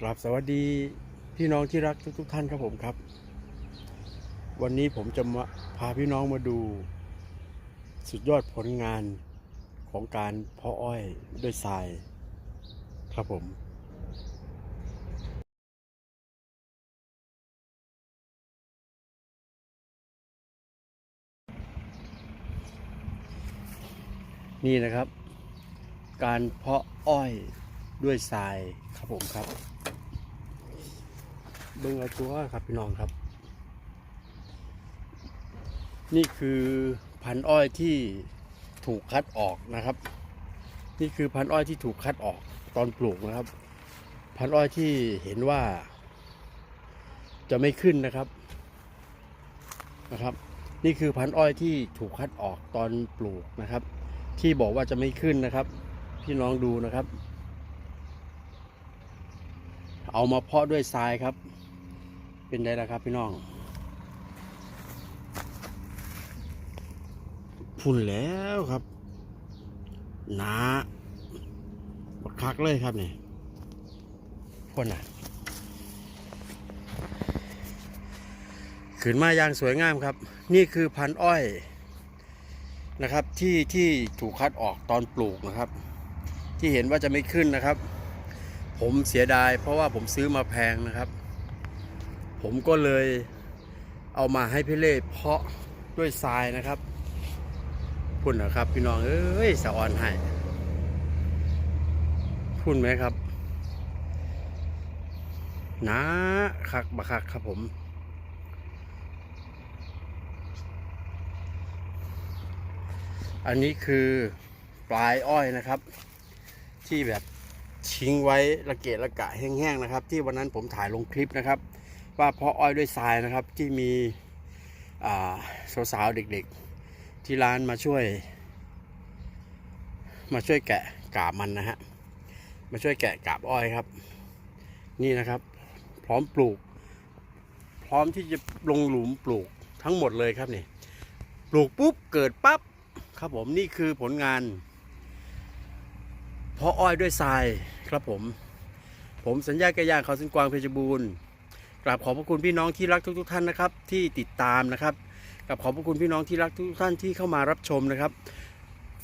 กราบสวัสดีพี่น้องที่รักทุกๆทท่านครับผมครับ วันนี้ผมจะมาพาพี่น้องมาดู สุดยอดผลงานของการเพาะอ้อยด้วยทรายครับผมนี่นะครับ การเพาะอ้อยด้วยทรายครับผมครับ เบิ้งเอาตัวครับพี่น้องครับ นี่คือพันอ้อยที่ถูกคัดออกนะครับ นี่คือพันอ้อยที่ถูกคัดออกตอนปลูกนะครับ พันอ้อยที่เห็นว่า จะไม่ขึ้นนะครับนะครับ นี่คือพันอ้อยที่ถูกคัดออกตอนปลูกนะครับ ที่บอกว่าจะไม่ขึ้นนะครับ พี่น้องดูนะครับ เอามาเพาะด้วยทรายครับ เป็นไงล่ะครับพี่น้องพุ่นแล้วครับ หนาบักคักเลยครับนี่พ่นอะขึ้นมาอย่างสวยงามครับ นี่คือพันอ้อยนะครับที่ที่ถูกคัดออกตอนปลูกนะครับ ที่เห็นว่าจะไม่ขึ้นนะครับ ผมเสียดายเพราะว่าผมซื้อมาแพงนะครับ ผมก็เลยเอามาให้พี่เล่เพาะด้วยทรายนะครับพุ่นนะครับ พี่น้องเอ้ยสะออนให้พุ่นไหมครับนาคักบะคักครับผม อันนี้คือปลายอ้อยนะครับ ที่แบบทิ้งไว้ระเกะระกะแห้งๆนะครับ ที่วันนั้นผมถ่ายลงคลิปนะครับ ว่าเพราะอ้อยด้วยทรายนะครับที่มีสาวๆเด็กๆ ที่ร้านมาช่วย มาช่วยแกะกาบมันนะฮะมาช่วยแกะกาบอ้อยครับ นี่นะครับ พร้อมปลูก พร้อมที่จะลงหลุมปลูกทั้งหมดเลยครับนี่ปลูกปุ๊บเกิดปั๊บครับผมนี่คือผลงานเพราะอ้อยด้วยทรายครับผม ผมสัญญากระยางเขาสินกวางเพชรบูรณ์ กราบขอบพระคุณพี่น้องที่รักทุก ๆ ท่านนะครับ ที่ติดตามนะครับกราบขอบพระคุณพี่น้องที่รักทุกท่านที่เข้ามารับชมนะครับ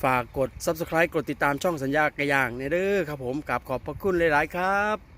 ฝากกด subscribe กดติดตามช่องสัญญากระยางเนี่ยเด้อครับผมกราบขอบพระคุณหลาย ๆ ครับ